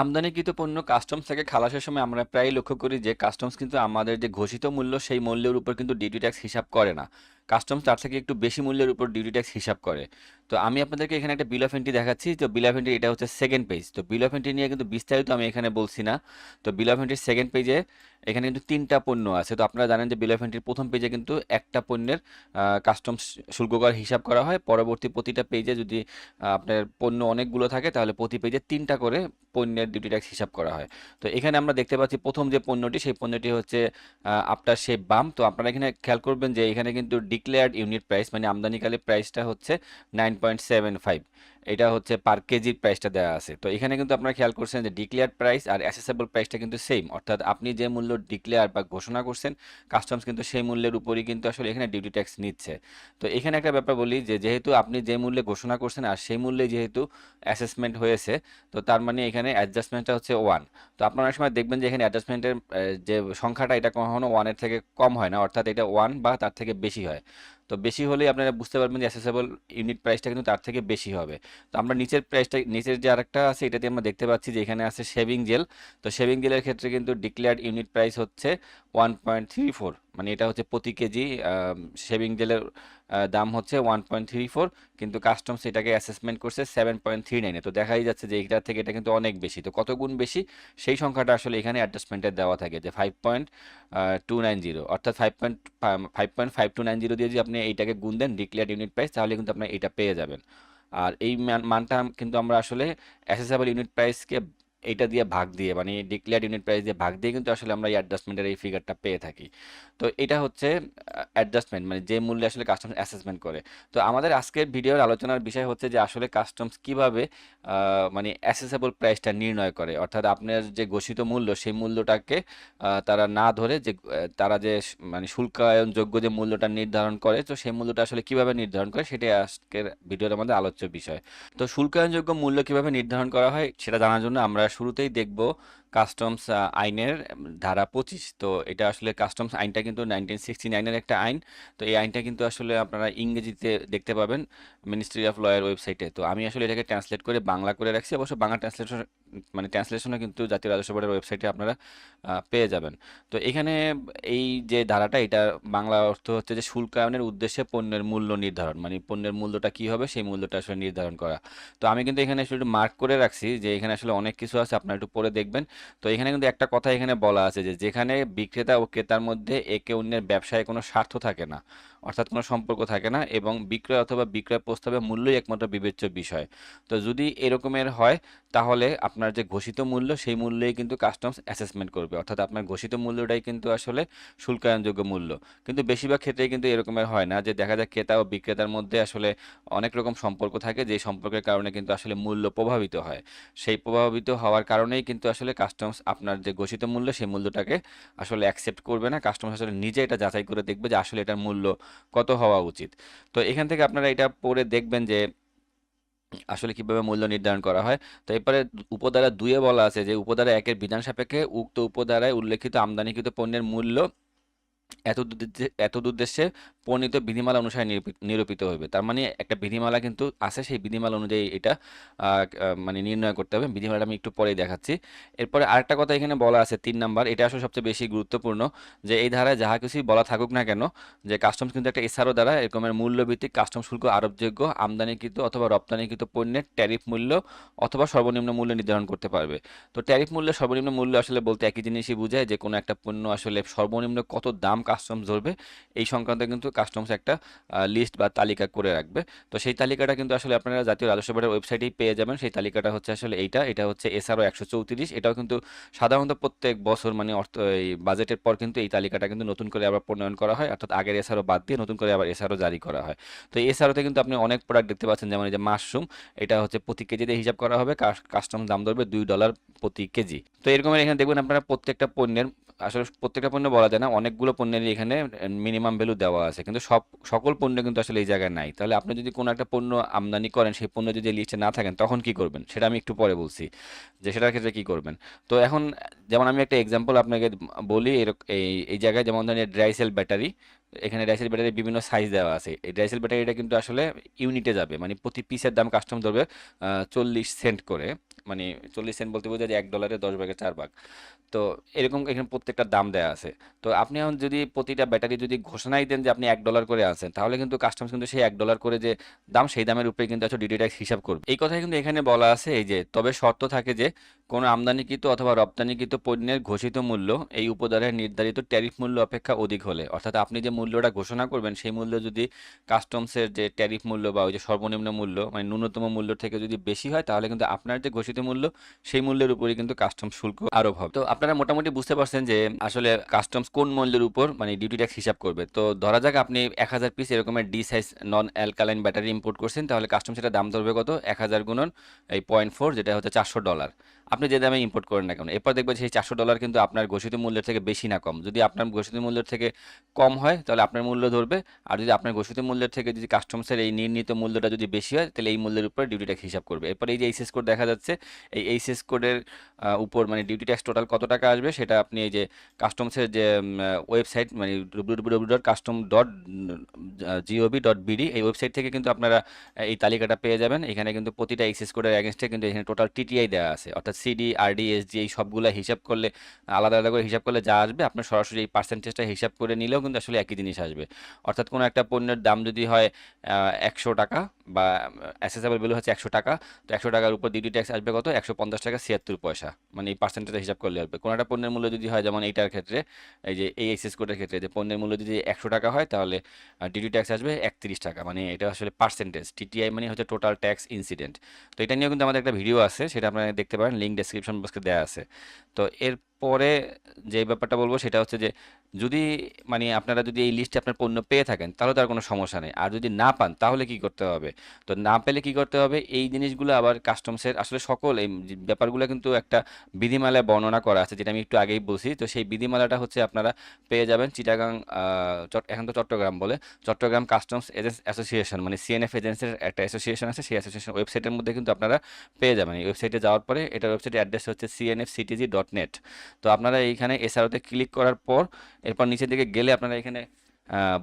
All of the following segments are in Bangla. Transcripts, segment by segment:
আমদানিকৃত পণ্য কাস্টমস থেকে খালাসের সময় আমরা প্রায় লক্ষ্য করি যে কাস্টমস কিন্তু আমাদের যে ঘোষিত মূল্য, সেই মূল্যের উপর কিন্তু ডিউটি ট্যাক্স হিসাব করে না। কাস্টমস তার থেকে একটু বেশি মূল্যের উপর ডিউটি ট্যাক্স হিসাব করে। তো আমি আপনাদেরকে এখানে একটা বিল অফ এন্ট্রি দেখাচ্ছি, তো বিল অফ এন্ট্রি এটা হচ্ছে সেকেন্ড পেজ তো বিল অফ এন্ট্রি নিয়ে কিন্তু বিস্তারিত আমি এখানে বলছি না। তো বিল অফ এন্ট্রির সেকেন্ড পেজে এখানে কিন্তু তিনটা পণ্য আছে। তো আপনারা জানেন যে বিল অফ এন্ট্রির প্রথম পেজে কিন্তু একটা পণ্যের কাস্টমস শুল্ক কর হিসাব করা হয়। পরবর্তী প্রতিটা পেজে যদি আপনার পণ্য অনেকগুলো থাকে, তাহলে প্রতি পেজে তিনটা করে পণ্যের ডিউটি ট্যাক্স হিসাব করা হয়। তো এখানে আমরা দেখতে পাচ্ছি প্রথম যে পণ্যটি, সেই পণ্যটি হচ্ছে আপনার শেপ বাম তো আপনারা এখানে খেয়াল করবেন যে এখানে কিন্তু ডিক্লেয়ার্ড ইউনিট প্রাইস মানে আমদানিকালে প্রাইসটা হচ্ছে নাইন পয়েন্ট সেভেন ফাইভ এটা হচ্ছে পার কেজির প্রাইসটা দেওয়া আছে। তো এখানে কিন্তু আপনারা খেয়াল করছেন যে ডিক্লেয়ার প্রাইস আর অ্যাসেসেবল প্রাইসটা কিন্তু সেম অর্থাৎ আপনি যে মূল্য ডিক্লেয়ার বা ঘোষণা করছেন কাস্টমস কিন্তু সেই মূল্যের উপরই কিন্তু আসলে এখানে ডিউটি ট্যাক্স নিচ্ছে। তো এখানে একটা ব্যাপার বলি যে, যেহেতু আপনি যে মূল্যে ঘোষণা করছেন আর সেই মূল্যে যেহেতু অ্যাসেসমেন্ট হয়েছে, তো তার মানে এখানে অ্যাডজাস্টমেন্টটা হচ্ছে ওয়ান তো আপনারা অনেক সময় দেখবেন যে এখানে অ্যাডজাস্টমেন্টের যে সংখ্যাটা এটা কখনো ওয়ানের থেকে কম হয় না। অর্থাৎ এটা ওয়ান বা তার থেকে বেশি হয়। তো বেশি হলে আপনারা বুঝতে পারবেন যে অ্যাসেসেবল ইউনিট প্রাইসটা কিন্তু তার থেকে বেশি হবে। তো আমরা নিচের প্রাইসটা নিচের যে আরেকটা আছে, এটাতে আমরা দেখতে পাচ্ছি যে এখানে আছে শেভিং জেল তো শেভিং জেলের ক্ষেত্রে কিন্তু ডিক্লেয়ার্ড ইউনিট প্রাইস হচ্ছে ওয়ান পয়েন্ট থ্রি ফোর মানে এটা হচ্ছে প্রতি কেজি শেভিং জেলের দাম হচ্ছে ওয়ান পয়েন্ট থ্রি ফোর কিন্তু কাস্টমস এটাকে অ্যাসেসমেন্ট করছে সেভেন পয়েন্ট থ্রি নাইনে তো দেখাই যাচ্ছে যে এটার থেকে এটা কিন্তু অনেক বেশি। তো কত গুণ বেশি? সেই সংখ্যাটা আসলে এখানে অ্যাডজাস্টমেন্টের দেওয়া থাকে যে five point two nine zero অর্থাৎ five point five point five two nine zero দিয়ে যদি আপনি এইটাকে গুণ দেন ডিক্লেয়ার্ড ইউনিট প্রাইস তাহলে কিন্তু আপনি এটা পেয়ে যাবেন। আর এই মান- মানটা কিন্তু আমরা আসলে অ্যাসেসেবল ইউনিট প্রাইসকে এইটা দিয়ে ভাগ দিয়ে মানে ডিক্লেয়ার্ড ইউনিট প্রাইস দিয়ে ভাগ দিয়ে কিন্তু আসলে আমরা এই অ্যাডজাস্টমেন্টের এই ফিগারটা পেয়ে থাকি। তো এটা হচ্ছে অ্যাডজাস্টমেন্ট মানে যে মূল্যে আসলে কাস্টমস অ্যাসেসমেন্ট করে। তো আমাদের আজকের ভিডিওর আলোচনার বিষয় হচ্ছে যে আসলে কাস্টমস কীভাবে মানে অ্যাসেসেবল প্রাইসটা নির্ণয় করে। অর্থাৎ আপনার যে ঘোষিত মূল্য, সেই মূল্যটাকে তারা না ধরে যে তারা যে মানে শুল্কায়নযোগ্য যে মূল্যটা নির্ধারণ করে, তো সেই মূল্যটা আসলে কীভাবে নির্ধারণ করে, সেটাই আজকের ভিডিওর আমাদের আলোচ্য বিষয়। তো শুল্কায়নযোগ্য মূল্য কীভাবে নির্ধারণ করা হয়, সেটা জানার জন্য আমরা শুরুতেই দেখব কাস্টমস আইনের ধারা পঁচিশ। তো এটা আসলে কাস্টমস আইনটা কিন্তু নাইনটিন সিক্সটি নাইনের একটা আইন। তো এই আইনটা কিন্তু আসলে আপনারা ইংরেজিতে দেখতে পাবেন মিনিস্ট্রি অফ লয়ের ওয়েবসাইটে তো আমি আসলে এটাকে ট্রান্সলেট করে বাংলা করে রাখছি। অবশ্য বাংলা ট্রান্সলেশন মানে ট্রান্সলেশনও কিন্তু জাতীয় রাজস্ব বোর্ডের ওয়েবসাইটে আপনারা পেয়ে যাবেন। তো এখানে এই যে ধারাটা, এটা বাংলা অর্থ হচ্ছে যে শুল্কায়নের উদ্দেশ্যে পণ্যের মূল্য নির্ধারণ। মানে পণ্যের মূল্যটা কি হবে, সেই মূল্যটা আসলে নির্ধারণ করা। তো আমি কিন্তু এখানে আসলে একটু মার্ক করে রাখছি যে এখানে আসলে অনেক কিছু আছে, আপনারা একটু পরে দেখবেন। তো এখানে কিন্তু একটা কথা এখানে বলা আছে যে যেখানে বিক্রেতা ও ক্রেতার মধ্যে একে অন্যের ব্যবসায় কোনো স্বার্থ থাকে না। অর্থাৎ কোনো সম্পর্ক থাকে না এবং বিক্রয় অথবা বিক্রয় প্রস্তাবে মূল্যই একমাত্র বিবেচ্য বিষয়। তো যদি এরকমের হয়, তাহলে আপনার যে ঘোষিত মূল্য, সেই মূল্যেই কিন্তু কাস্টমস অ্যাসেসমেন্ট করবে। অর্থাৎ আপনার ঘোষিত মূল্যটাই কিন্তু আসলে শুল্কায়নযোগ্য মূল্য। কিন্তু বেশিরভাগ ক্ষেত্রেই কিন্তু এরকমের হয় না যে দেখা যায় ক্রেতা ও বিক্রেতার মধ্যে আসলে অনেক রকম সম্পর্ক থাকে যে সম্পর্কের কারণে কিন্তু আসলে মূল্য প্রভাবিত হয়। সেই প্রভাবিত হওয়ার কারণেই কিন্তু আসলে কাস্টমস আপনার যে ঘোষিত মূল্য, সেই মূল্যটাকে আসলে অ্যাকসেপ্ট করবে না। কাস্টমস আসলে নিজে এটা যাচাই করে দেখবে যে আসলে এটার মূল্য কত হওয়া উচিত। তো এখান থেকে আপনারা এটা পড়ে দেখবেন যে আসলে কীভাবে মূল্য নির্ধারণ করা হয়। তো এরপরে উপধারা দুয়ে বলা আছে যে উপধারা একের বিধান সাপেক্ষে উক্ত উপধারায় উল্লেখিত আমদানিকৃত পণ্যের মূল্য এতদুদ্দেশ্যে প্রণীত বিধিমালা অনুসারে নিরূপি- নিরূপিত হবে তার মানে একটা বিধিমালা কিন্তু আছে, সেই বিধিমালা অনুযায়ী এটা মানে নির্ণয় করতে হবে। বিধিমালাটা আমি একটু পরেই দেখাচ্ছি। এরপরে আরেকটা কথা এখানে বলা আছে, তিন নাম্বার। এটা আসলে সবচেয়ে বেশি গুরুত্বপূর্ণ যে এই ধারায় যাহা কিছুই বলা থাকুক না কেন, যে কাস্টমস কিন্তু একটা এসআরও দ্বারা এরকমের মূল্যভিত্তিক কাস্টম শুল্ক আরোপযোগ্য, আমদানিকৃত অথবা রপ্তানিকৃত পণ্যের ট্যারিফ মূল্য অথবা সর্বনিম্ন মূল্য নির্ধারণ করতে পারবে। তো ট্যারিফ মূল্য, সর্বনিম্ন মূল্য আসলে বলতে একই জিনিসই বোঝায় যে কোনো একটা পণ্য আসলে সর্বনিম্ন কত দাম কাস্টমস ধরবে, এই সংক্রান্ত কিন্তু কাস্টমস একটা লিস্ট বা তালিকা করে রাখবে। তো সেই তালিকাটা কিন্তু আসলে আপনারা জাতীয় রাজস্ব বোর্ডের ওয়েবসাইটেই পেয়ে যাবেন। সেই তালিকাটা হচ্ছে আসলে এইটা, এটা হচ্ছে এসআরও একশো চৌত্রিশ। এটাও কিন্তু সাধারণত প্রত্যেক বছর মানে অর্থ, এই বাজেটের পর কিন্তু এই তালিকাটা কিন্তু নতুন করে আবার প্রণয়ন করা হয়। অর্থাৎ আগের এসআরও বাদ দিয়ে নতুন করে আবার এসআরও জারি করা হয়। তো এসআরওতে কিন্তু আপনি অনেক প্রোডাক্ট দেখতে পাচ্ছেন, যেমন এই যে মাশরুম এটা হচ্ছে প্রতি কেজিতে হিসাব করা হবে। কাস্টম দাম ধরবে দুই ডলার প্রতি কেজি। তো এরকম এখানে দেখবেন আপনারা প্রত্যেকটা পণ্যের, আসলে প্রত্যেকটা পণ্য বলা যায় না, অনেকগুলো পণ্যেরই এখানে মিনিমাম ভ্যালু দেওয়া আছে। কিন্তু সব, সকল পণ্য কিন্তু আসলে এই জায়গায় নাই। তাহলে আপনি যদি কোনো একটা পণ্য আমদানি করেন, সেই পণ্য যদি লিস্টে না থাকেন, তখন কি করবেন? সেটা আমি একটু পরে বলছি যে সেটার ক্ষেত্রে কি করবেন? তো এখন যেমন আমি একটা এক্সাম্পল আপনাকে বলি এই এই জায়গায় যেমন ধরেন ড্রাই সেল ব্যাটারি এখানে ডাইসেল ব্যাটারি বিভিন্ন সাইজ দেওয়া আছে। এই ডাইসেল ব্যাটারিটা কিন্তু আসলে ইউনিটে যাবে মানে প্রতি পিসের দাম কাস্টম ধরবে চল্লিশ সেন্ট করে। মানে চল্লিশ সেন্ট বলতে বোঝায় যে এক ডলারে দশ ভাগের চার ভাগ। তো এরকম এখানে প্রত্যেকটা দাম দেওয়া আছে। তো আপনি এখন যদি প্রতিটা ব্যাটারি যদি ঘোষণাই দেন যে আপনি এক ডলার করে আনছেন তাহলে কিন্তু কাস্টমস কিন্তু সেই এক ডলার করে যে দাম, সেই দামের উপরে কিন্তু আসলে ডিডি ট্যাক্স হিসাব করবে। এই কথাই কিন্তু এখানে বলা আছে, এই যে তবে শর্ত থাকে যে কোনো আমদানিকৃত অথবা রপ্তানিকৃত পণ্যের ঘোষিত মূল্য এই উপদারের নির্ধারিত ট্যারিফ মূল্য অপেক্ষা অধিক হলে। অর্থাৎ আপনি যে মূল্যটা ঘোষণা করবেন, সেই মূল্য যদি কাস্টমসের যে ট্যারিফ মূল্য বা ওই যে সর্বনিম্ন মূল্য মানে ন্যূনতম মূল্য থেকে যদি বেশি হয়, তাহলে কিন্তু আপনার যে ঘোষিত মূল্য, সেই মূল্যের উপরই কিন্তু কাস্টমস শুল্ক আরও হবে। তো আপনারা মোটামুটি বুঝতে পারছেন যে আসলে কাস্টমস কোন মূল্যের উপর মানে ডিউটি ট্যাক্স হিসাব করবে। তো ধরা যাক আপনি এক হাজার পিস এরকমের D size non alkaline battery import করছেন, তাহলে কাস্টমস সেটা দাম ধরবে কত? এক হাজার গুণন এই পয়েন্ট ফোর যেটা হচ্ছে চারশো ডলার আপনি যে দামে ইম্পোর্ট করেন না কেন? এরপর দেখবেন সেই চারশো ডলার কিন্তু আপনার ঘোষিত মূল্যের থেকে বেশি না কম। যদি আপনার ঘোষিত মূল্যের থেকে কম হয়, তাহলে আপনার মূল্য ধরবে। আর যদি আপনার ঘোষিত মূল্যের থেকে যদি কাস্টমসের এই নির্ণীত মূল্যটা যদি বেশি হয়, তাহলে এই মূল্যের উপর ডিউটি ট্যাক্স হিসাব করবে। এরপর এই যে এইচএস কোড দেখা যাচ্ছে, এই এইচএস কোডের উপর মানে ডিউটি ট্যাক্স টোটাল কত টাকা আসবে, সেটা আপনি এই যে কাস্টমসের যে ওয়েবসাইট মানে W dot custom dot GOV dot BD এই ওয়েবসাইট থেকে কিন্তু আপনারা এই তালিকাটা পেয়ে যাবেন। এখানে কিন্তু প্রতিটা এইচএস কোডের অ্যাগেনস্টে কিন্তু এখানে টোটাল টিটিআই দেওয়া আছে। অর্থাৎ সিডি আরডি এসডি এই সবগুলো হিসাব করলে, আলাদা আলাদা করে হিসাব করলে যা আসবে, আপনার সরাসরি এই পার্সেন্টেজটা হিসাব করে নিলেও কিন্তু আসলে একই জিনিস আসবে। অর্থাৎ কোনো একটা পণ্যের দাম যদি হয় একশো টাকা বা অ্যাসেসেবল ভ্যালু হচ্ছে একশো টাকা, তো একশো টাকার উপর ডিউটি ট্যাক্স আসবে কত? একশো পঞ্চাশ টাকা ছিয়াত্তর পয়সা। মানে এই পার্সেন্টেজটা হিসাব করলে আসবে কোনো একটা পণ্যের মূল্য যদি হয়, যেমন এইটার ক্ষেত্রে, এই যে এই এক্সেস কোডের ক্ষেত্রে, যে পণ্যের মূল্য যদি একশো টাকা হয়, তাহলে ডিউটি ট্যাক্স আসবে একত্রিশ টাকা। মানে এটা আসলে পার্সেন্টেজ টিটিআই মানে হচ্ছে টোটাল ট্যাক্স ইনসিডেন্ট তো এটা নিয়েও কিন্তু আমাদের একটা ভিডিও আছে, সেটা আপনারা দেখতে পারেন। লিঙ্ক ডেসক্রিপশন বক্সে দেওয়া আছে। তো এর পরে যে ব্যাপারটা বলব, সেটা হচ্ছে যে যদি মানে আপনারা যদি এই লিস্টে আপনার পণ্য পেয়ে থাকেন, তাহলে তার কোনো সমস্যা নেই। আর যদি না পান, তাহলে কি করতে হবে? তো না পেলে কি করতে হবে? এই জিনিসগুলো আবার কাস্টমসের আসলে সকল এই ব্যাপারগুলো কিন্তু একটা বিধিমালায় বর্ণনা করা আছে, যেটা আমি একটু আগেই বলছি। তো সেই বিধিমালাটা হচ্ছে আপনারা পেয়ে যাবেন চিটাগাং এখন তো চট্টগ্রাম বলে, চট্টগ্রাম কাস্টমস এজেন্স অ্যাসোসিয়েশন মানে সিএনএফ এজেন্সির একটা অ্যাসোসিয়েশন আছে, সেই অ্যাসোসিয়েশন ওয়েবসাইটের মধ্যে কিন্তু আপনারা পেয়ে যাবেন। এই ওয়েবসাইটে যাওয়ার পরে এটার ওয়েবসাইটের অ্যাড্রেস হচ্ছে সিএনএফ সিটিজি ডট নেট তো আপনারা এইখানে এসআরওতে ক্লিক করার পর এরপর নিচের দিকে গেলে আপনারা এখানে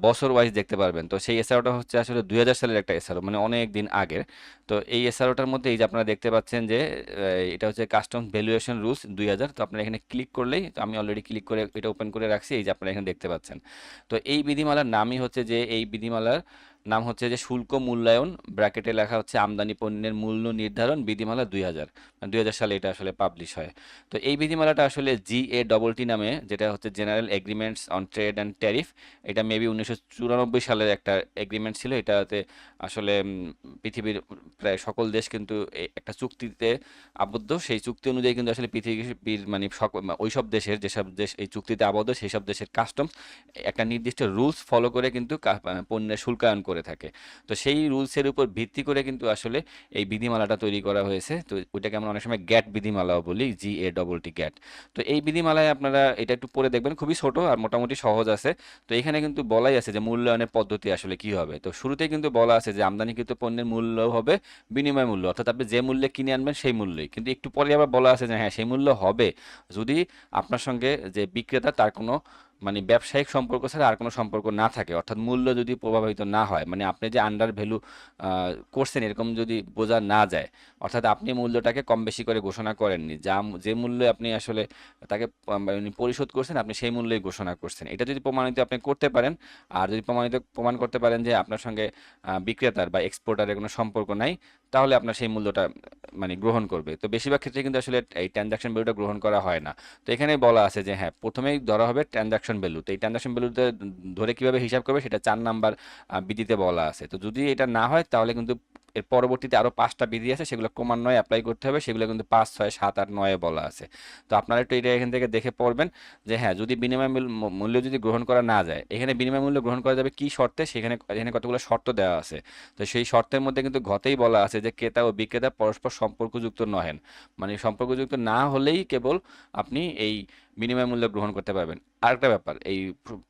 বছর ওয়াইজ দেখতে পারবেন। তো সেই এসআরওটা হচ্ছে আসলে দুই হাজার সালের একটা এসআরও মানে অনেক দিন আগের। তো এই এসআরওটার মধ্যে এই যে আপনারা দেখতে পাচ্ছেন যে এটা হচ্ছে কাস্টম ভ্যালুয়েশন রুলস দুই হাজার। তো আপনারা এখানে ক্লিক করলেই, তো আমি অলরেডি ক্লিক করে এটা ওপেন করে রাখছি, এই যে আপনারা এখানে দেখতে পাচ্ছেন। তো এই বিধিমালার নামই হচ্ছে যে, এই বিধিমালার নাম হচ্ছে যে শুল্ক মূল্যায়ন, ব্র্যাকেটে লেখা হচ্ছে আমদানি পণ্যের মূল্য নির্ধারণ, বিধিমালা দুই হাজার। দুই হাজার সালে এটা আসলে পাবলিশ হয়। তো এই বিধিমালাটা আসলে জি এ ডবল টি নামে, যেটা হচ্ছে general agreements on trade and tariff এটা মেবি উনিশশো চুরানব্বই সালের একটা এগ্রিমেন্ট ছিল। এটাতে আসলে পৃথিবীর প্রায় সকল দেশ কিন্তু একটা চুক্তিতে আবদ্ধ। সেই চুক্তি অনুযায়ী কিন্তু আসলে পৃথিবীর মানে ওই সব দেশের, যেসব দেশ এই চুক্তিতে আবদ্ধ, সেই সব দেশের কাস্টমস একটা নির্দিষ্ট রুলস ফলো করে কিন্তু পণ্যের শুল্কায়ন করে। থাকে। তো সেই রুলসের উপর ভিত্তি করে কিন্তু আসলে এই বিধিমালাটা তৈরি করা হয়েছে। তো ওইটাকে আমরা অনেক সময় গ্যাট বিধিমালাও বলি জি এ ডবল টি গ্যাট। তো এই বিধিমালায় আপনারা এটা একটু পরে দেখবেন, খুবই ছোট আর মোটামুটি সহজ আছে। তো এখানে কিন্তু বলাই আছে যে মূল্যায়নের পদ্ধতি আসলে কি হবে। তো শুরুতেই কিন্তু বলা আছে যে আমদানিকৃত পণ্যের মূল্য হবে বিনিময় মূল্য। অর্থাৎ আপনি যে মূল্যে কিনে আনবেন সেই মূল্যই। কিন্তু একটু পরে আবার বলা আছে যে হ্যাঁ সেই মূল্য হবে। যদি আপনার সঙ্গে যে বিক্রেতা তার কোনো মানে ব্যবসায়িক সম্পর্ক ছাড়া আর কোনো সম্পর্ক না থাকে। অর্থাৎ মূল্য যদি প্রভাবিত না হয় মানে আপনি যে আন্ডার ভ্যালু করছেন এরকম যদি বোঝা না যায়, অর্থাৎ আপনি মূল্যটাকে কম বেশি করে ঘোষণা করেননি, যা যে মূল্যে আপনি আসলে তাকে মানে পরিশোধ করছেন, আপনি সেই মূল্যেই ঘোষণা করছেন। এটা যদি প্রমাণিত আপনি করতে পারেন, আর যদি প্রমাণিত, প্রমাণ করতে পারেন যে আপনার সঙ্গে বিক্রেতার বা এক্সপোর্টারের কোনো সম্পর্ক নাই তাহলে আপনার সেই মূল্যটা মানে গ্রহণ করবে। তো বেশিরভাগ ক্ষেত্রে কিন্তু আসলে এই ট্রানজাকশন ভ্যালুটা গ্রহণ করা হয় না। তো এখানে বলা আছে যে হ্যাঁ প্রথমেই ধরা হবে ট্রানজাকশন ভ্যালু তো এই ট্রানজাকশন ভ্যালুতে ধরে কীভাবে হিসাব করবে সেটা চার নাম্বার বিধিতে বলা আছে। তো যদি এটা না হয়, তাহলে কিন্তু এর পরবর্তীতে আরও পাঁচটা বিধি আছে, সেগুলো ক্রমান্বয়ে অ্যাপ্লাই করতে হবে, সেগুলো কিন্তু পাঁচ, ছয়, সাত, আট, নয়ে বলা আছে। তো আপনারা একটু এটা এখান থেকে দেখে পড়বেন যে হ্যাঁ যদি বিনিময় মূল্য যদি গ্রহণ করা না যায়, এখানে বিনিময় মূল্য গ্রহণ করা যাবে কি শর্তে? সেখানে, এখানে কতগুলো শর্ত দেওয়া আছে। তো সেই শর্তের মধ্যে কিন্তু ঘতেই বলা আছে যে ক্রেতা ও বিক্রেতা পরস্পর সম্পর্কযুক্ত নহেন। মানে সম্পর্কযুক্ত না হলেই কেবল আপনি এই বিনিময় মূল্য গ্রহণ করতে পারবেন। আরেকটা ব্যাপার, এই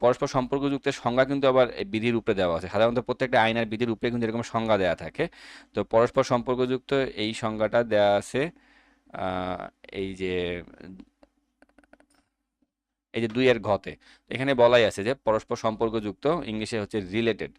পরস্পর সম্পর্কযুক্ত সংজ্ঞা কিন্তু আবার বিধির উপরে দেওয়া আছে। সাধারণত প্রত্যেকটা আইনের বিধির উপরে কিন্তু এরকম সংজ্ঞা দেওয়া থাকে। তো পরস্পর সম্পর্কযুক্ত এই সংজ্ঞাটা দেওয়া আছে এই যে এই যে দুইয়ের ঘতে। এখানে বলাই আছে যে পরস্পর সম্পর্কযুক্ত, ইংলিশে হচ্ছে রিলেটেড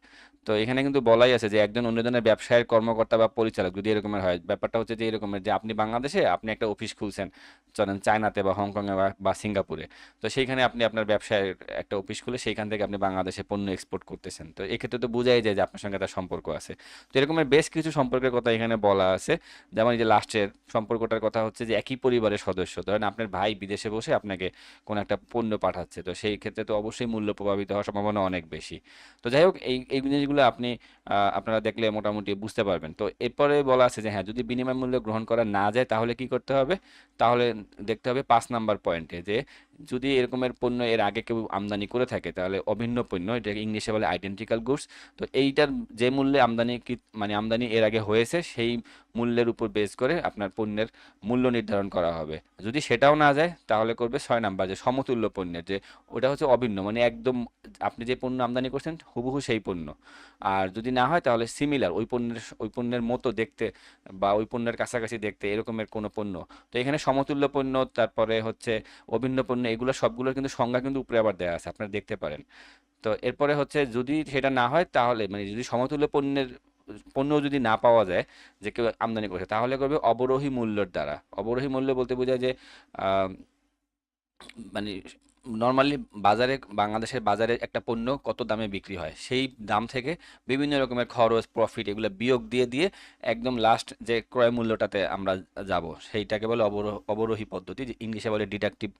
তো এখানে কিন্তু বলাই আছে যে একজন অন্যজনের ব্যবসায়ের কর্মকর্তা বা পরিচালক, যদি এরকমের হয়, ব্যাপারটা হচ্ছে যে এরকমের যে আপনি বাংলাদেশে, আপনি একটা অফিস খুলছেন, চলেন চায়নাতে বা হংকংয়ে বা সিঙ্গাপুরে। তো সেইখানে আপনি আপনার ব্যবসায়ের একটা অফিস খুলে সেইখান থেকে আপনি বাংলাদেশে পণ্য এক্সপোর্ট করতেছেন। তো এক্ষেত্রে তো বোঝাই যায় যে আপনার সঙ্গে একটা সম্পর্ক আছে। তো এরকমের বেশ কিছু সম্পর্কের কথা এখানে বলা আছে। যেমন এই যে লাস্টের সম্পর্কটার কথা হচ্ছে যে একই পরিবারের সদস্য। ধরেন আপনার ভাই বিদেশে বসে আপনাকে কোনো একটা পণ্য পাঠাচ্ছে। তো সেই ক্ষেত্রে তো অবশ্যই মূল্য প্রভাবিত হওয়ার সম্ভাবনা অনেক বেশি। তো যাই হোক, এই এই জিনিসগুলো আপনি আপনারা দেখলে মোটামুটি বুঝতে পারবেন। তো এরপরে বলা আছে যে হ্যাঁ যদি বিনিময় মূল্য গ্রহণ করা না যায় তাহলে কি করতে হবে? তাহলে দেখতে হবে পাঁচ নাম্বার পয়েন্টে যে যদি এরকমের পণ্য এর আগে কেউ আমদানি করে থাকে, তাহলে অভিন্ন পণ্য, এটাকে ইংলিশে বলে আইডেন্টিক্যাল গুডস তো এইটার যে মূল্যে আমদানি মানে আমদানি এর আগে হয়েছে, সেই মূল্যের উপর বেস করে আপনার পণ্যের মূল্য নির্ধারণ করা হবে। যদি সেটাও না যায়, তাহলে করবে ছয় নাম্বার, যে সমতুল্য পণ্যের, যে ওটা হচ্ছে অভিন্ন মানে একদম আপনি যে পণ্য আমদানি করছেন, হুবহু সেই পণ্য। আর যদি না হয়, তাহলে সিমিলার ওই পণ্যের ওই পণ্যের মতো দেখতে বা ওই পণ্যের কাছাকাছি দেখতে এরকমের কোনো পণ্য। তো এখানে সমতুল্য পণ্য, তারপরে হচ্ছে অভিন্ন পণ্য এগুলো সবগুলোর কিন্তু সংজ্ঞা কিন্তু উপরে আবার দেওয়া আছে, আপনারা দেখতে পারেন। তো এরপরে হচ্ছে যদি সেটা না হয় তাহলে মানে যদি সমতুল্য পণ্যের, পণ্য যদি না পাওয়া যায় যে কেউ আমদানি করছে, তাহলে করবে অবরোহী মূল্যের দ্বারা। অবরোহী মূল্য বলতে বোঝায় যে মানে নর্মালি বাজারে, বাংলাদেশের বাজারে একটা পণ্য কত দামে বিক্রি হয়? সেই দাম থেকে বিভিন্ন রকমের খরচ প্রফিট এগুলো বিয়োগ দিয়ে দিয়ে একদম লাস্ট যে ক্রয় মূল্যটাতে আমরা যাব, সেইটাকে বলে অবরোহ, অবরোহী পদ্ধতি, যে ইংলিশে বলে ডিডাকটিভ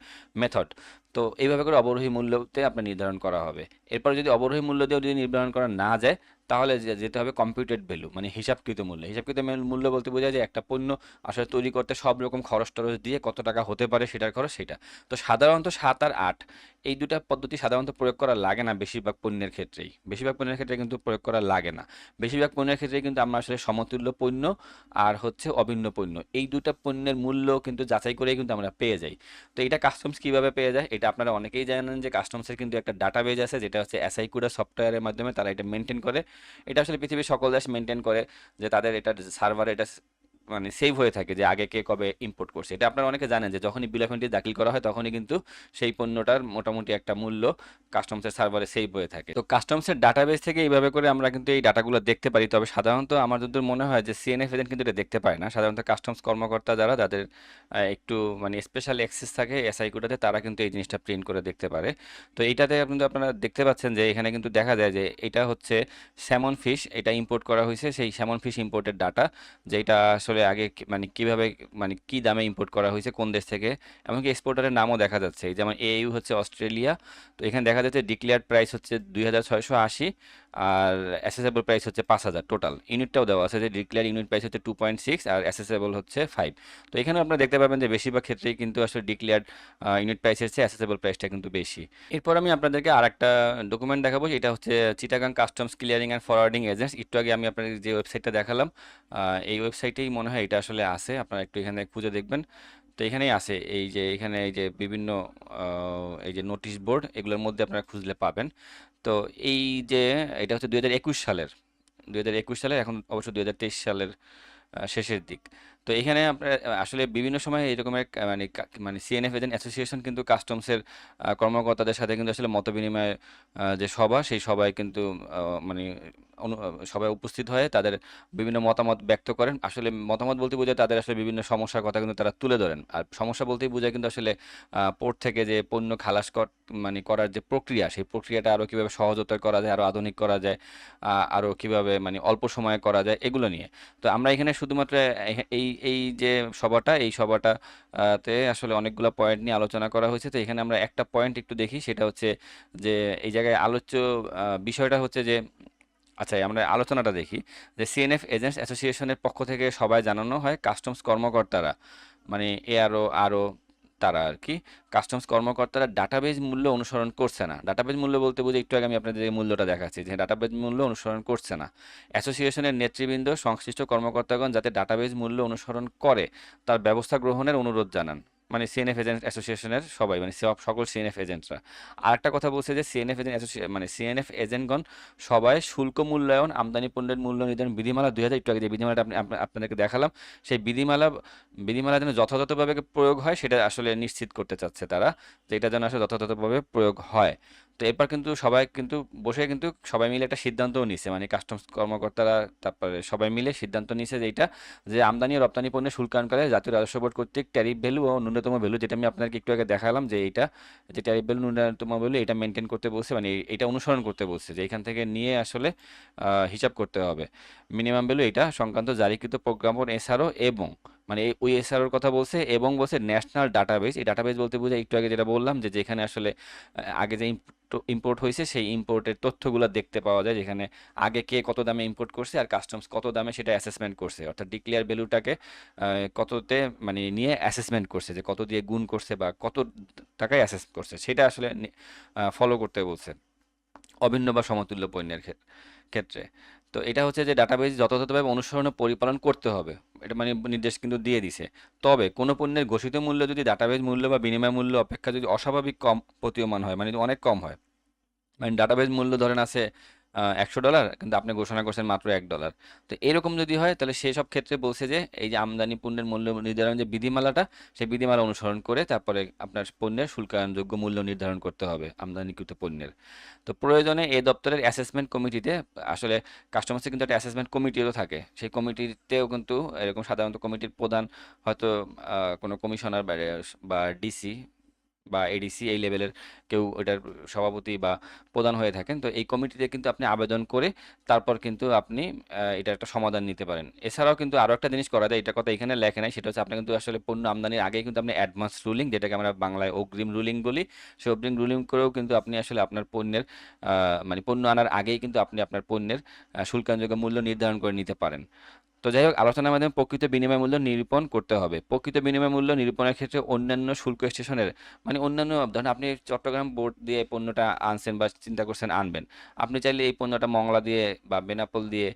মেথড তো এইভাবে করে অবরোহী মূল্যতে আপনার নির্ধারণ করা হবে। এরপর যদি অবরোহী মূল্য দিয়েও যদি নির্ধারণ করা না যায় তাহলে যেতে হবে কম্পিউটেড ভ্যালু মানে হিসাবকৃত মূল্য। হিসাবকৃত মূল্য বলতে বোঝায় যে একটা পণ্য আসলে তৈরি করতে সব রকম খরচ টরচ দিয়ে কত টাকা হতে পারে সেটার খরচ সেটা। তো সাধারণত সাত আর আট, এই দুটা পদ্ধতি সাধারণত প্রয়োগ করা লাগে না বেশিরভাগ পণ্যের ক্ষেত্রেই। বেশিরভাগ পণ্যের ক্ষেত্রে কিন্তু প্রয়োগ করা লাগে না। বেশিরভাগ পণ্যের ক্ষেত্রে কিন্তু আমরা আসলে সমতুল্য পণ্য আর হচ্ছে অভিন্ন পণ্য। এই দুটা পণ্যের মূল্য কিন্তু যাচাই করেই কিন্তু আমরা পেয়ে যাই। তো এটা কাস্টমস কীভাবে পেয়ে যায়? এটা আপনারা অনেকেই জানেন যে কাস্টমসের কিন্তু একটা ডাটাবেজ আছে, যেটা হচ্ছে এসআই কুডা সফটওয়্যারের মাধ্যমে তারা এটা মেনটেন করে। এটা আসলে পৃথিবীর সকল দেশ মেনটেন করে যে তাদের এটা সার্ভার এটা মানে সেভ হয়ে থাকে যে আগে কে কবে ইম্পোর্ট করছে। এটা আপনারা অনেকে জানেন যে যখনই বিল এন্ট্রি দাখিল করা হয় তখনই কিন্তু সেই পণ্যটার মোটামুটি একটা মূল্য কাস্টমসের সার্ভারে সেভ হয়ে থাকে। তো কাস্টমসের ডাটাবেস থেকে এইভাবে করে আমরা কিন্তু এই ডাটাগুলো দেখতে পারি। তবে সাধারণত আমার যতদূর মনে হয় যে সিএনএফ এজেন্ট কিন্তু এটা দেখতে পায় না। সাধারণত কাস্টমস কর্মকর্তা যারা, যাদের একটু মানে স্পেশাল অ্যাক্সেস থাকে এসআই কোটাতে তারা কিন্তু এই জিনিসটা প্রিন্ট করে দেখতে পারে। তো এইটাতে কিন্তু আপনারা দেখতে পাচ্ছেন যে এখানে কিন্তু দেখা যায় যে এটা হচ্ছে স্যামন ফিশ এটা ইম্পোর্ট করা হয়েছে। সেই স্যামন ফিশ ইম্পোর্টের ডাটা যেটা আসলে আগে মানে কীভাবে মানে কি দামে ইম্পোর্ট করা হয়েছে, কোন দেশ থেকে? এমনকি এক্সপোর্টারের নামও দেখা যাচ্ছে। যেমন এইউ হচ্ছে অস্ট্রেলিয়া তো এখানে দেখা যাচ্ছে ডিক্লেয়ার প্রাইস হচ্ছে দুই হাজার ছয়শো আশি। আর অ্যাসেসেবল প্রাইস হচ্ছে পাঁচ হাজার টোটাল ইউনিটটাও দেওয়া আছে যে ডিক্লেয়ার ইউনিট প্রাইস হচ্ছে টু পয়েন্ট সিক্স আর অ্যাসেসেবল হচ্ছে ফাইভ তো এখানে আপনারা দেখতে পাবেন যে বেশিরভাগ ক্ষেত্রেই কিন্তু আসলে ডিক্লেয়ার্ড ইউনিট প্রাইসের চেয়ে অ্যাসেসেবল প্রাইসটা কিন্তু বেশি। এরপর আমি আপনাদেরকে আর একটা ডকুমেন্ট দেখাবো এটা হচ্ছে Chittagong customs clearing and forwarding agents একটু আগে আমি আপনাদের যে ওয়েবসাইটটা দেখালাম এই ওয়েবসাইটেই মনে হয় এটা আসলে আছে, আপনারা একটু এখানে খুঁজে দেখবেন। তো এখানেই আছে। এই যে এখানে এই যে বিভিন্ন এই যে নোটিশ বোর্ড এগুলোর মধ্যে আপনারা খুঁজলে পাবেন। তো এই যে এটা হচ্ছে দুই হাজার একুশ সালের, দুই হাজার একুশ সালের, এখন অবশ্য দুই সালের শেষের দিক। তো এখানে আপনার আসলে বিভিন্ন সময় এরকমের এক মানে মানে সিএনএফ এজেন্ট অ্যাসোসিয়েশন কিন্তু কাস্টমসের কর্মকর্তাদের সাথে কিন্তু আসলে মত বিনিময় যে সভা, সেই সভায় কিন্তু মানে সবাই উপস্থিত হয়ে তাদের বিভিন্ন মতামত ব্যক্ত করেন। আসলে মতামত বলতে বোঝায় তাদের আসলে বিভিন্ন সমস্যার কথা কিন্তু তারা তুলে ধরেন। আর সমস্যা বলতেই বোঝায় কিন্তু আসলে পোর্ট থেকে যে পণ্য খালাস মানে করার যে প্রক্রিয়া, সেই প্রক্রিয়াটা আরও কীভাবে সহজতর করা যায়, আরও আধুনিক করা যায় আরও আরও কীভাবে মানে অল্প সময়ে করা যায়, এগুলো নিয়ে। তো আমরা এখানে শুধুমাত্র এই এই যে সভাটা, এই সভাটা তে আসলে অনেকগুলো পয়েন্ট নিয়ে আলোচনা করা হয়েছে। তো এখানে আমরা একটা পয়েন্ট একটু দেখি, সেটা হচ্ছে যে এই জায়গায় আলোচ্য বিষয়টা হচ্ছে যে আচ্ছা আমরা আলোচনাটা দেখি। যে সিএনএফ এজেন্টস অ্যাসোসিয়েশনের পক্ষ থেকে সবাই জানানো হয় কাস্টমস কর্মকর্তারা মানে এ আরও আরও তারা আর কি কাস্টমস কর্মকর্তারা ডাটাবেজ মূল্য অনুসরণ করছে না। ডাটাবেজ মূল্য বলতে বুঝে, একটু আগে আমি আপনাদের এই মূল্যটা দেখাচ্ছি, যে ডাটাবেজ মূল্য অনুসরণ করছে না। অ্যাসোসিয়েশনের নেতৃবৃন্দ, সংশ্লিষ্ট কর্মকর্তাগণ যাতে ডাটাবেজ মূল্য অনুসরণ করে, তার ব্যবস্থা গ্রহণের অনুরোধ জানান। মানে সিএনএফ এজেন্ট অ্যাসোসিয়েশনের সবাই মানে সব, সকল সিএনএফ এজেন্টরা আর একটা কথা বলছে যে সিএনএফ এজেন্ট অ্যাসোসিয়ে মানে সিএনএফ এজেন্টগণ সবাই শুল্ক মূল্যায়ন, আমদানি পণ্যের মূল্য নির্ধারণ বিধিমালা দুই হাজার একটু আগে যে বিধিমালাটা আপনি আপনাদেরকে দেখালাম, সেই বিধিমালা বিধিমালা যেন যথাযথভাবে প্রয়োগ হয়, সেটা আসলে নিশ্চিত করতে চাচ্ছে তারা যে এটা যেন আসলে যথাযথভাবে প্রয়োগ হয়। তো এরপর কিন্তু সবাই কিন্তু বসে কিন্তু সবাই মিলে একটা সিদ্ধান্তও নিছে। মানে কাস্টমস কর্মকর্তারা, তারপরে সবাই মিলে সিদ্ধান্ত নিছে যে এইটা যে আমদানি ও রপ্তানি পণ্যের শুল্কায়নকালে জাতীয় রাজস্ব বোর্ড কর্তৃক ট্যারিফ ভ্যালু ও ন্যূনতম ভ্যালু যেটা আমি আপনাকে একটু আগে দেখালাম যে এইটা যে ট্যারিফ ভ্যালু ন্যূনতম ভ্যালু এটা মেনটেন করতে বলছে মানে এটা অনুসরণ করতে বলছে যে এখান থেকে নিয়ে আসলে হিসাব করতে হবে। মিনিমাম ভ্যালু এটা সংক্রান্ত জারিকৃত প্রজ্ঞাপন এসআরও এবং মানে ওই এসআরওর কথা বলছে এবং বলছে ন্যাশনাল ডাটাবেস এই ডাটাবেস বলতে বুঝে একটু আগে যেটা বললাম যে যেখানে আসলে আগে যে ইম্পোর্ট হয়েছে, সেই ইম্পোর্টের তথ্যগুলো দেখতে পাওয়া যায়, যেখানে আগে কে কত দামে ইম্পোর্ট করছে আর কাস্টমস কত দামে সেটা অ্যাসেসমেন্ট করছে। অর্থাৎ ডিক্লেয়ার ভ্যালুটাকে কততে মানে নিয়ে অ্যাসেসমেন্ট করছে, যে কত দিয়ে গুণ করছে বা কত টাকায় অ্যাসেস করছে, সেটা আসলে ফলো করতে বলছে। অভিন্ন বা সমতুল্য পণ্যের ক্ষে- ক্ষেত্রে। তো এটা হচ্ছে যে ডাটাবেস যথাযথভাবে অনুসরণ পরিপালন করতে হবে। এটা মানে নির্দেশ কিন্তু দিয়ে দিছে। তবে কোনো পণ্যের ঘোষিত মূল্য যদি ডাটাবেস মূল্য বা বিনিময় মূল্য অপেক্ষা যদি অস্বাভাবিক কম প্রতীয়মান হয় মানে অনেক কম হয় মানে ডাটাবেস মূল্য ধরেন আছে একশো ডলার, কিন্তু আপনি ঘোষণা করছেন মাত্র এক ডলার। তো এরকম যদি হয়, তাহলে সেই সব ক্ষেত্রে বলছে যে, এই যে আমদানি পণ্যের মূল্য নির্ধারণ যে বিধিমালাটা, সেই বিধিমালা অনুসরণ করে তারপরে আপনার পণ্যের শুল্কায়নযোগ্য মূল্য নির্ধারণ করতে হবে আমদানিকৃত পণ্যের। তো প্রয়োজনে এই দপ্তরের অ্যাসেসমেন্ট কমিটিতে আসলে কাস্টমার্সের কিন্তু একটা অ্যাসেসমেন্ট কমিটিও থাকে। সেই কমিটিতেও কিন্তু এরকম সাধারণত কমিটির প্রধান হয়তো কোনো কমিশনার বা ডিসি বা এডিসি এই লেভেলের কেউ ওটার সভাপতি বা প্রধান হয়ে থাকেন। তো এই কমিটিতে কিন্তু আপনি আবেদন করে তারপর কিন্তু আপনি এটা একটা সমাধান নিতে পারেন। এছাড়াও কিন্তু আরও একটা জিনিস করা যায় এটা কথা এখানে লেখে নাই সেটা হচ্ছে আপনি কিন্তু আসলে পণ্য আমদানির আগেই কিন্তু আপনি অ্যাডভান্স রুলিং যেটাকে আমরা বাংলায় অগ্রিম রুলিং বলি সেই অগ্রিম রুলিং করেও কিন্তু আপনি আসলে আপনার পণ্যের মানে পণ্য আনার আগেই কিন্তু আপনি আপনার পণ্যের আহ, শুল্কায়নযোগ্য মূল্য নির্ধারণ করে নিতে পারেন। তো যাই হোক, আলোচনার মাধ্যমে প্রকৃত বিনিময় মূল্য নিরূপণ করতে হবে। প্রকৃত বিনিময় মূল্য নিরূপণের ক্ষেত্রে অন্যান্য শুল্ক স্টেশনের মানে অন্যান্য, ধরেন আপনি চট্টগ্রাম বোর্ড দিয়ে পণ্যটা আনছেন বা চিন্তা করছেন আনবেন। আপনি চাইলে এই পণ্যটা মংলা দিয়ে বা বেনাপোল দিয়ে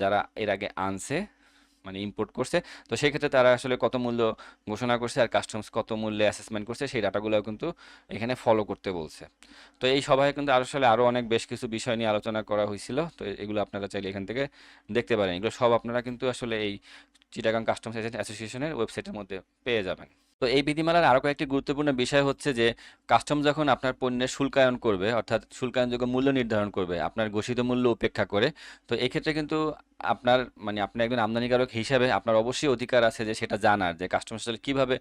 যারা এর আগে আনছে মানে ইম্পোর্ট করছে। তো সেই ক্ষেত্রে তারা আসলে কত মূল্য ঘোষণা করছে আর কাস্টমস কত মূল্যে অ্যাসেসমেন্ট করছে সেই ডাটাগুলো কিন্তু এখানে ফলো করতে বলছে। তো এই সভায় কিন্তু আসলে আরও অনেক বেশ কিছু বিষয় নিয়ে আলোচনা করা হয়েছিল। তো এগুলো আপনারা চাইলে এখান থেকে দেখতে পারেন। এগুলো সব আপনারা কিন্তু আসলে এই চিটাগাং কাস্টমস অ্যাসোসিয়েশনের ওয়েবসাইটের মধ্যে পেয়ে যাবেন। তো এই বিধিমালার আরও কয়েকটি গুরুত্বপূর্ণ বিষয় হচ্ছে যে, কাস্টম যখন আপনার পণ্যের শুল্কায়ন করবে, অর্থাৎ শুল্কায়নযোগ্য মূল্য নির্ধারণ করবে, আপনার ঘোষিত মূল্য উপেক্ষা করে, তো এক্ষেত্রে কিন্তু আপনার মানে আপনি একজন আমদানিকারক হিসাবে আপনার অবশ্যই অধিকার আছে যে সেটা জানার, যে কাস্টমার আসলে কীভাবে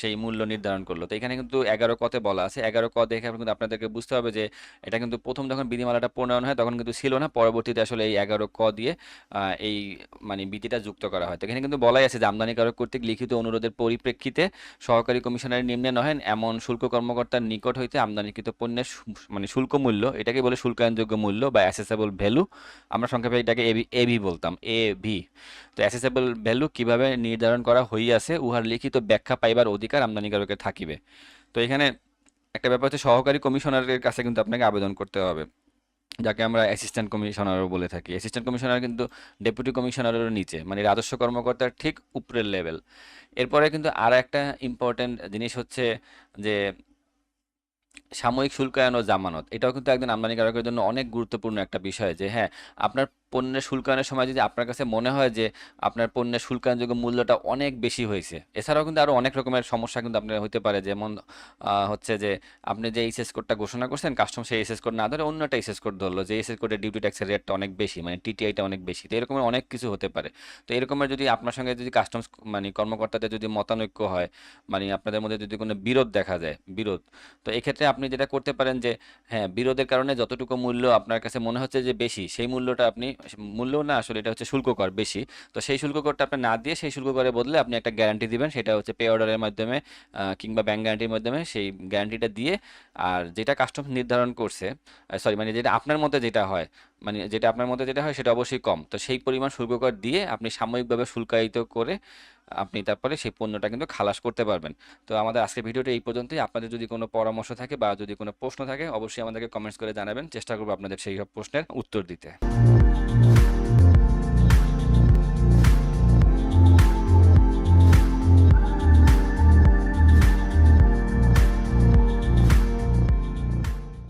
সেই মূল্য নির্ধারণ করল। তো এখানে কিন্তু এগারো কতে বলা আছে। এগারো ক দেখে কিন্তু আপনাদেরকে বুঝতে হবে যে, এটা কিন্তু প্রথম যখন বিধিমালাটা প্রণয়ন হয়, তখন কিন্তু ছিল না। পরবর্তীতে আসলে এই এগারো ক দিয়ে এই মানে বিধিটা যুক্ত করা হয়। তো এখানে কিন্তু বলাই আছে যে, আমদানিকারক কর্তৃক লিখিত অনুরোধের পরিপ্রেক্ষিতে সহকারী কমিশনারের নিম্নে নহেন, এমন শুল্ক কর্মকর্তার নিকট হইতে আমদানিকৃত পণ্যের মানে শুল্ক মূল্য এটাকে বলে শুল্কায়নযোগ্য মূল্য বা অ্যাসেসেবল ভ্যালু আমরা সংক্ষেপে এটাকে এবি এবি বলতাম এ ভি তো অ্যাসেসেবল ভ্যালু কীভাবে নির্ধারণ করা হইয়াছে, উহার লিখিত ব্যাখ্যা পাইবার অধিকার আমদানিকারকের থাকিবে। তো এখানে একটা ব্যাপার হচ্ছে সহকারী কমিশনারের কাছে কিন্তু আপনাকে আবেদন করতে হবে। যাকে আমরা অ্যাসিস্ট্যান্ট কমিশনারও বলে থাকি। অ্যাসিস্ট্যান্ট কমিশনার কিন্তু ডেপুটি কমিশনারেরও নিচে মানে রাজস্ব কর্মকর্তার ঠিক উপরের লেভেল এরপরে কিন্তু আর একটা ইম্পর্টেন্ট জিনিস হচ্ছে যে, সাময়িক শুল্কায়ন ও জামানত। এটাও কিন্তু একজন আমদানিকারকের জন্য অনেক গুরুত্বপূর্ণ একটা বিষয় যে হ্যাঁ আপনার পণ্যের শুল্কায়নের সময় যদি আপনার কাছে মনে হয় যে আপনার পণ্যের শুল্কায়নযোগ্য মূল্যটা অনেক বেশি হয়েছে, এছাড়াও কিন্তু আরও অনেক রকমের সমস্যা কিন্তু আপনার হতে পারে। যেমন হচ্ছে যে আপনি যে এইচএস কোডটা ঘোষণা করছেন কাস্টম সেই এইচএস কোড না ধরে অন্য একটা এইচএস কোড ধরলো, যে এইচএস কোডের ডিউটি ট্যাক্সের রেটটা অনেক বেশি মানে টিটিআইটা অনেক বেশি। তো এরকমের অনেক কিছু হতে পারে। তো এরকমের যদি আপনার সঙ্গে যদি কাস্টমস মানে কর্মকর্তাদের যদি মতানৈক্য হয় মানে আপনাদের মধ্যে যদি কোনো বিরোধ দেখা যায়, বিরোধ, তো এক্ষেত্রে আপনি যেটা করতে পারেন যে হ্যাঁ বিরোধের কারণে যতটুকু মূল্য আপনার কাছে মনে হচ্ছে যে বেশি, সেই মূল্যটা আপনি মূল্য না আসলে এটা হচ্ছে শুল্ক কর বেশি। তো সেই শুল্ক করটা আপনি না দিয়ে সেই শুল্ক করের বদলে আপনি একটা গ্যারান্টি দিবেন, সেটা হচ্ছে পে অর্ডারের মাধ্যমে কিংবা ব্যাংক গ্যারান্টির মাধ্যমে সেই গ্যারান্টিটা দিয়ে আর যেটা কাস্টম নির্ধারণ করছে সরি মানে যেটা আপনার মধ্যে যেটা হয় মানে যেটা আপনার মধ্যে যেটা হয় সেটা অবশ্যই কম। তো সেই পরিমাণ শুল্ক কর দিয়ে আপনি সাময়িকভাবে শুল্কায়িত করে আপনি তারপরে সেই পণ্যটা কিন্তু খালাস করতে পারবেন। তো আমাদের আজকের ভিডিওটা এই পর্যন্তই। আপনাদের যদি কোনো পরামর্শ থাকে বা যদি কোনো প্রশ্ন থাকে, অবশ্যই আমাদেরকে কমেন্টস করে জানাবেন। চেষ্টা করব আপনাদের সেই সব প্রশ্নের উত্তর দিতে।